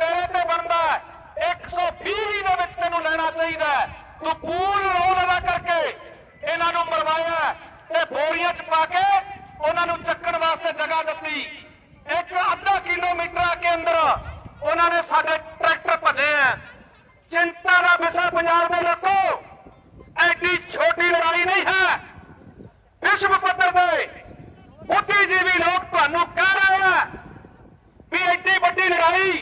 ਤੇਰੇ ਤੇ ਬਣਦਾ 120 ਵੀ ਦੇ ਵਿੱਚ ਤੈਨੂੰ ਲੈਣਾ ਚਾਹੀਦਾ ਤੂੰ ਪੂਰਨ ਰੋਲ ਅਦਾ ਕਰਕੇ ਇਹਨਾਂ ਨੂੰ ਮਰਵਾਇਆ ਤੇ ਬੋਰੀਆਂ 'ਚ ਪਾ ਕੇ ਉਹਨਾਂ ਨੂੰ ਚੱਕਣ ਵਾਸਤੇ ਜਗ੍ਹਾ ਦਿੱਤੀ। ਇੱਕ ਅੱਧਾ ਕਿਲੋਮੀਟਰ ਕੇ ਅੰਦਰ ਉਹਨਾਂ ਨੇ ਸਾਡੇ ਟਰੈਕਟਰ ਭੱਜੇ ਆ ਚਿੰਤਾ ਦਾ ਵਿਸ਼ਾ ਪੰਜਾਬ ਦੇ ਲੋਕੋ, ਐਡੀ ਛੋਟੀ ਲੜਾਈ ਨਹੀਂ ਹੈ। ਵਿਸ਼ਵ ਪੱਧਰ ਤੇ ਬੁੱਧੀਜੀਵੀ ਲੋਕ ਤੁਹਾਨੂੰ ਕਹਿ ਰਹੇ ਆ ਵੀ ਐਡੀ ਵੱਡੀ ਲੜਾਈ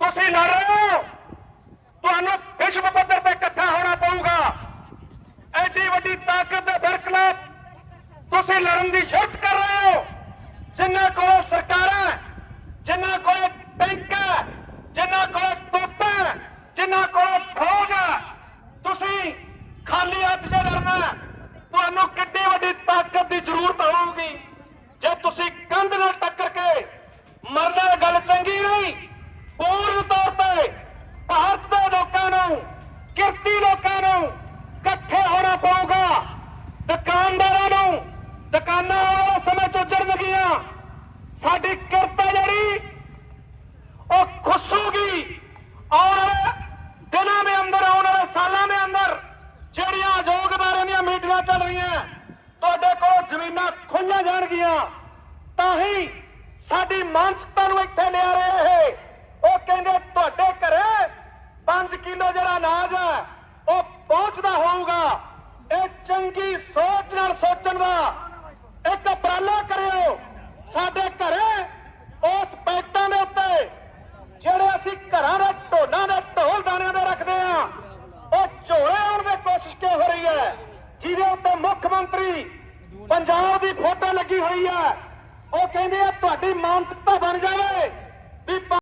ਤੁਸੀਂ ਲੜ ਰਹੇ ਹੋ ਤੁਹਾਨੂੰ ਵਿਸ਼ਵ ਪੱਧਰ ਤੇ ਇਕੱਠਾ ਹੋਣਾ ਪਊਗਾ ਐਡੀ ਵੱਡੀ ਤਾਕਤ ਦੇ ਬਰਖਲਾਫ ਤੁਸੀਂ ਲੜਨ ਦੀ ਸ਼ਰਤ ਕਰ ਰਹੇ ਹੋ। ਜਿਨ੍ਹਾਂ ਕੋਲ ਸਰਕਾਰਾਂ ਹੈ, ਜਿਨ੍ਹਾਂ ਕੋਲ ਬੈਂਕ ਹੈ, ਜਿਨ੍ਹਾਂ ਕੋਲ ਤੋਪਾਂ ਹੈ, ਜਿਨ੍ਹਾਂ ਕੋਲ ਫੌਜ ਹੈ ਤੁਸੀਂ ਖਾਲੀ ਹੱਥ 'ਚ ਲੜਨਾ ਤੁਹਾਨੂੰ ਕਿੱਡੀ ਵੱਡੀ ਤਾਕਤ ਦੀ ਜ਼ਰੂਰਤ ਹੈ ਜੇ ਤੁਸੀਂ ਕੰਧ ਨਾਲ ਟੱਕਰ ਕੇ ਮਰਨਾ ਗੱਲ ਚੰਗੀ ਨਹੀਂ ਪੂਰਨ ਤੌਰ ਤੇ ਭਾਰਤ ਦੇ ਲੋਕਾਂ ਨੂੰ ਕਿਰਤੀ ਲੋਕਾਂ ਨੂੰ ਇਕੱਠੇ ਹੋਣਾ ਪਊਗਾ ਦੁਕਾਨਦਾਰਾਂ ਨੂੰ ਦੁਕਾਨਾਂ ਵਾਲੇ ਸਮੇਂ ਚ ਉੱਜੜਨਗੀਆਂ ਸਾਡੀ ਕਿਰਤ ਜਿਹੜੀ, ਉਹ ਖੁੱਸੂਗੀ। ਆਉਣ ਦਿਨਾਂ ਦੇ ਅੰਦਰ, ਆਉਣ ਵਾਲੇ ਸਾਲਾਂ ਦੇ ਅੰਦਰ ਜਿਹੜੀਆਂ ਅਜੋਗਦਾਰਾਂ ਦੀਆਂ ਮੀਟਿੰਗਾਂ ਚੱਲ ਰਹੀਆਂ, ਤੁਹਾਡੇ ਕੋਲ ਜ਼ਮੀਨਾਂ ਖੋਈਆਂ ਜਾਣਗੀਆਂ। ਤਾਂ ਹੀ ਸਾਡੀ ਮਾਨਸਤਾ ਨੂੰ ਇੱਥੇ ਲਿਆ ਰਹੇ ਇਹ। ਉਹ ਕਹਿੰਦੇ, ਤੁਹਾਡੇ ਘਰੇ 5 ਕਿਲੋ ਜਿਹੜਾ ਅਨਾਜ ਹੈ, ਉਹ ਪਹੁੰਚਦਾ ਹੋਊਗਾ। ਇਹ ਚੰਗੀ ਸੋਚ ਨਾਲ ਸੋਚਣ ਦਾ ਦੀ ਪੰਜਾਬ ਦੀ ਫੋਟੋ ਲੱਗੀ ਹੋਈ ਆ ਉਹ ਕਹਿੰਦੇ ਆ, ਤੁਹਾਡੀ ਮਾਨਸਿਕਤਾ ਬਣ ਜਾਵੇ। ਵੀ